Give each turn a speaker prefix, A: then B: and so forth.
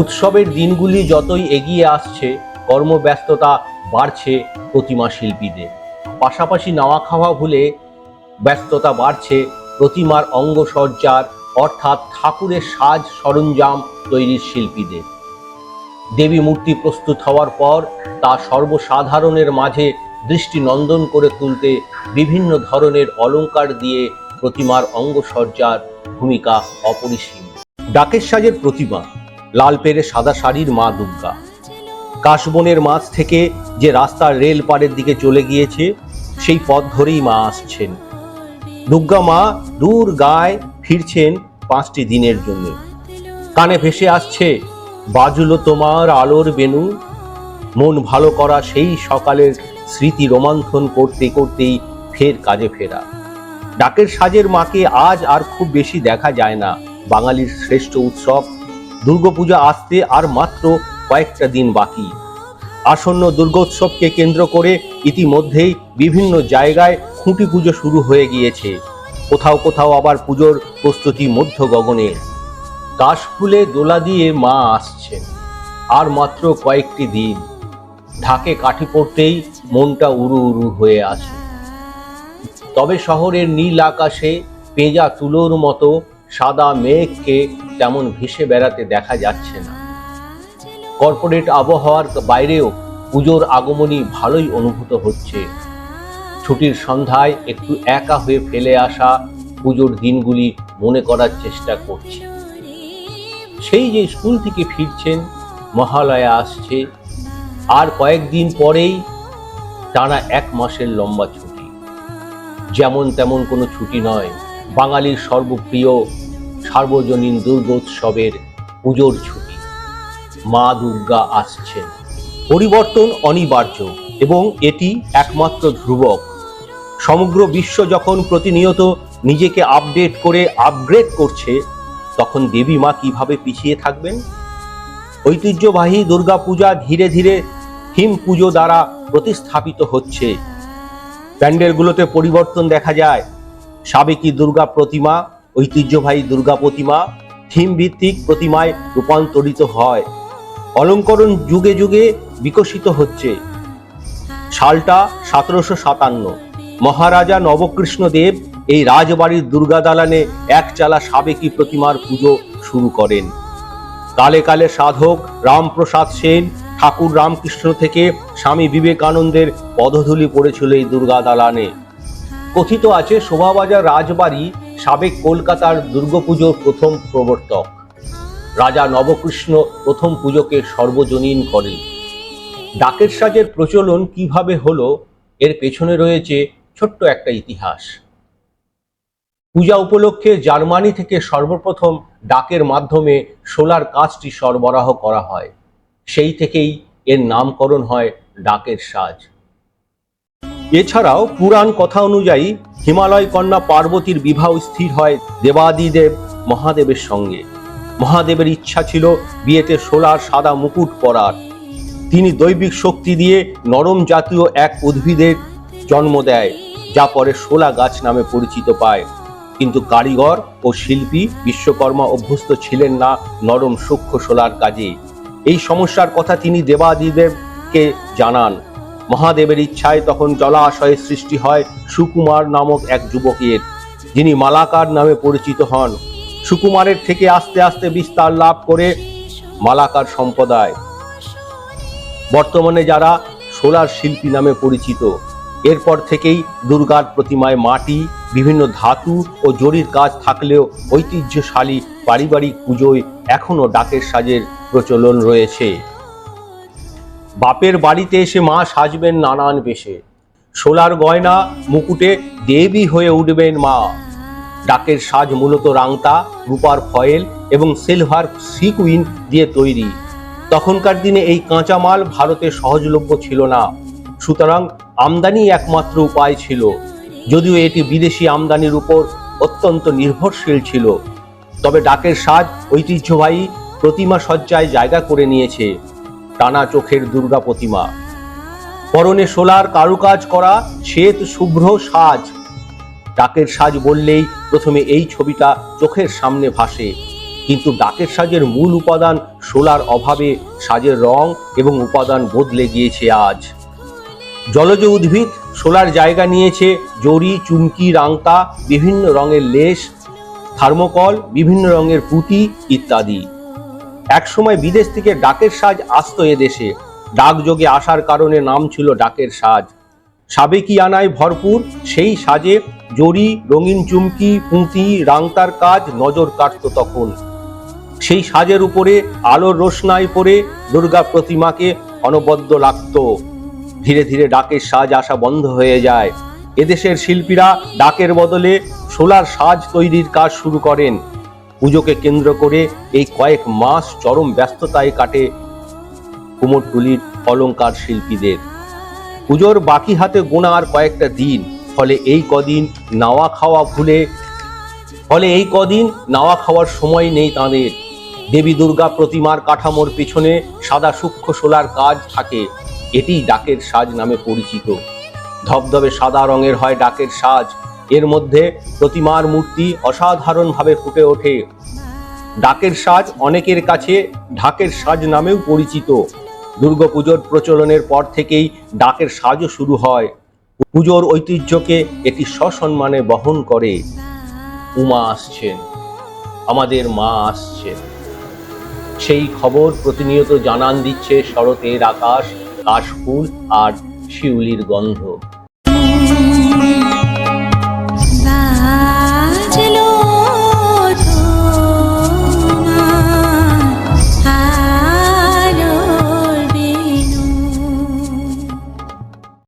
A: উৎসবের দিনগুলি যতই এগিয়ে আসছে, কর্মব্যস্ততা বাড়ছে প্রতিমা শিল্পীদের। পাশাপাশি নাওয়া খাওয়া ভুলে ব্যস্ততা বাড়ছে প্রতিমার অঙ্গসজ্জার, অর্থাৎ ঠাকুরের সাজ সরঞ্জাম তৈরির শিল্পীদের। দেবী মূর্তি প্রস্তুত হওয়ার পর তা সর্বসাধারণের মাঝে দৃষ্টি নন্দন করে তুলতে বিভিন্ন ধরনের অলংকার দিয়ে প্রতিমার অঙ্গসজ্জার ভূমিকা অপরিসীম। ডাকের সাজের প্রতিমা লাল পেরে সাদা শাড়ির মা দুর্গা। কাশবনের মাছ থেকে যে রাস্তার রেল পাড়ের দিকে চলে গিয়েছে, সেই পথ ধরেই মা আসছেন। দুর্গা মা দূর গায়ে ফিরছেন পাঁচটি দিনের জন্য। কানে ভেসে আসছে, বাজুলো তোমার আলোর বেনু মন ভালো করা সেই সকালের স্মৃতি রোমন্থন করতে করতেই ফের কাজে ফেরা। ডাকের সাজের মাকে আজ আর খুব বেশি দেখা যায় না। বাঙালির শ্রেষ্ঠ উৎসব দুর্গাপূজা আসতে আর মাত্র কয়েকটা দিন বাকি। আসন্ন দুর্গোৎসবকে কেন্দ্র করে ইতিমধ্যেই বিভিন্ন জায়গায় খুঁটি পুজো শুরু হয়ে গিয়েছে। কোথাও কোথাও আবার পুজোর প্রস্তুতি মধ্য গগনে কাশফুলে দোলা দিয়ে মা আসছেন, আর মাত্র কয়েকটি দিন। ঢাকে কাঠি পড়তেই মনটা উড়ু উড়ু হয়ে আছে। তবে শহরের নীল আকাশে পেঁজা তুলোর মতো সাদা মেঘকে তেমন ভেসে বেড়াতে দেখা যাচ্ছে না। কর্পোরেট আবহাওয়ার বাইরেও পুজোর আগমনী ভালোই অনুভূত হচ্ছে। ছুটির সন্ধ্যায় একটু একা হয়ে ফেলে আসা পুজোর দিনগুলি মনে করার চেষ্টা করছি। সেই যে স্কুল থেকে ফিরছেন, মহালয়া আসছে। আর কয়েকদিন পরেই টানা এক মাসের লম্বা ছুটি। যেমন তেমন কোনো ছুটি নয়। বাঙালির সর্বপ্রিয় সার্বজনীন দুর্গোৎসবের পুজোর ছুটি। মা দুর্গা আসছেন। পরিবর্তন অনিবার্য এবং এটি একমাত্র ধ্রুবক। সমগ্র বিশ্ব যখন প্রতিনিয়ত নিজেকে আপডেট করে আপগ্রেড করছে, তখন দেবী মা কীভাবে পিছিয়ে থাকবেন? ঐতিহ্যবাহী দুর্গাপূজা ধীরে ধীরে হিম পুজো দ্বারা প্রতিস্থাপিত হচ্ছে। প্যান্ডেলগুলোতে পরিবর্তন দেখা যায়। সাবেকি দুর্গা প্রতিমা, ঐতিহ্যবাহী দুর্গা প্রতিমা থিম ভিত্তিক প্রতিমায় রূপান্তরিত হয়। অলঙ্করণ যুগে যুগে বিকশিত হচ্ছে। সালটা সতেরোশো সাতান্ন। মহারাজা নবকৃষ্ণ দেব এই রাজবাড়ির দুর্গা দালানে একচালা সাবেকি প্রতিমার পুজো শুরু করেন। কালে কালে সাধক রামপ্রসাদ সেন, ঠাকুর রামকৃষ্ণ থেকে স্বামী বিবেকানন্দের পদধূলি পড়েছিল এই দুর্গা দালানে। কথিত আছে, শোভাবাজার রাজবাড়ি সাবেক কলকাতার দুর্গাপুজোর প্রথম প্রবর্তক। রাজা নবকৃষ্ণ প্রথম পুজোকে সর্বজনীন করেন। ডাকের সাজের প্রচলন কীভাবে হলো, এর পেছনে রয়েছে ছোট্ট একটা ইতিহাস। পূজা উপলক্ষে জার্মানি থেকে সর্বপ্রথম ডাকের মাধ্যমে সোলার কাজটি সরবরাহ করা হয়। সেই থেকেই এর নামকরণ হয় ডাকের সাজ। এছাড়াও পুরাণ কথা অনুযায়ী হিমালয় কন্যা পার্বতীর বিবাহ স্থির হয় দেবাদিদেব মহাদেবের সঙ্গে। মহাদেবের ইচ্ছা ছিল বিয়েতে সোলার সাদা মুকুট পরার। তিনি দৈবিক শক্তি দিয়ে নরম জাতীয় এক উদ্ভিদের জন্ম দেয়, যা পরে শোলা গাছ নামে পরিচিত পায়। কিন্তু কারিগর ও শিল্পী বিশ্বকর্মা অভ্যস্ত ছিলেন না নরম সূক্ষ্ম শোলার কাজে। এই সমস্যার কথা তিনি দেবাদিদেবকে জানান। মহাদেবের ইচ্ছায় তখন জলাশয়ের সৃষ্টি হয় সুকুমার নামক এক যুবকের। যিনি মালাকার নামে পরিচিত হন। সুকুমারের থেকে আস্তে আস্তে বিস্তার লাভ করে মালাকার সম্প্রদায়। বর্তমানে যারা সোলার শিল্পী নামে পরিচিত, এরপর থেকেই দুর্গার প্রতিমায় মাটি, বিভিন্ন ধাতু ও জরির কাজ থাকলেও ঐতিহ্যশালী পারিবারিক পুজোয় এখনও ডাকের সাজের প্রচলন রয়েছে। বাপের বাড়িতে এসে মা সাজবেন নানান বেশে। সোলার গয়না, মুকুটে দেবী হয়ে উঠবেন মা। ডাকের সাজ মূলত রাংতা, রূপার ফয়েল এবং সিলভার সিকুইন দিয়ে তৈরি। তখনকার দিনে এই কাঁচামাল ভারতে সহজলভ্য ছিল না। সুতরাং আমদানি একমাত্র উপায় ছিল। যদিও এটি বিদেশি আমদানির উপর অত্যন্ত নির্ভরশীল ছিল। তবে ডাকের সাজ ঐতিহ্যবাহী প্রতিমা সজ্জায় জায়গা করে নিয়েছে। টানা চোখের দুর্গা প্রতিমা। পরনে সোলার কারুকাজ করা, শ্বেত শুভ্র সাজ। ডাকের সাজ বললেই প্রথমে এই ছবিটা চোখের সামনে ভাসে। কিন্তু ডাকের সাজের মূল উপাদান সোলার অভাবে সাজের রং এবং উপাদান বদলে গিয়েছে আজ। জলজ উদ্ভিদ সোলার জায়গা নিয়েছে জরি চুমকি, রাংতা, বিভিন্ন রঙের লেশ থার্মোকল, বিভিন্ন রঙের পুঁতি ইত্যাদি। একসময় বিদেশ থেকে ডাকের সাজ আসতো এদেশে ডাকযোগে আসার কারণে নাম ছিল ডাকের সাজ। সাবেকিয়ানায় ভরপুর সেই সাজে জরি রঙিন চুমকি, পুঁতি, রাংতার কাজ নজর কাটত তখন। সেই সাজের উপরে আলোর রোশনাই পরে দুর্গা প্রতিমাকে অনবদ্য লাগত। ধীরে ধীরে ডাকের সাজ আসা বন্ধ হয়ে যায়। এদেশের শিল্পীরা ডাকের বদলে সোলার সাজ তৈরির কাজ শুরু করেন। পুজোকে কেন্দ্র করে এই কয়েক মাস চরম ব্যস্ততায় কাটে কুমোরটুলির অলঙ্কার শিল্পীদের। পুজোর বাকি হাতে গোনা আর কয়েকটা দিন, ফলে এই কদিন নাওয়া খাওয়া ভুলে, ফলে এই কদিন নাওয়া খাওয়ার সময় নেই তাঁদের। দেবী দুর্গা প্রতিমার কাঠামোর পিছনে সাদা সূক্ষ্ম শোলার কাজ থাকে, এটি ডাকের সাজ নামে পরিচিত। ধবধবে সাদা রঙের হয় ডাকের সাজ এর মধ্যে প্রতিমার মূর্তি অসাধারণভাবে ফুটে ওঠে। ডাকের সাজ অনেকের কাছে ঢাকের সাজ নামেও পরিচিত। দুর্গাপুজোর প্রচলনের পর থেকেই ডাকের সাজও শুরু হয়। পুজোর ঐতিহ্যকে এটি সসম্মানে বহন করে। উমা আসছেন। আমাদের মা আসছেন। সেই খবর প্রতিনিয়ত জানান দিচ্ছে শরতের আকাশ, কাশফুল আর শিউলির গন্ধ।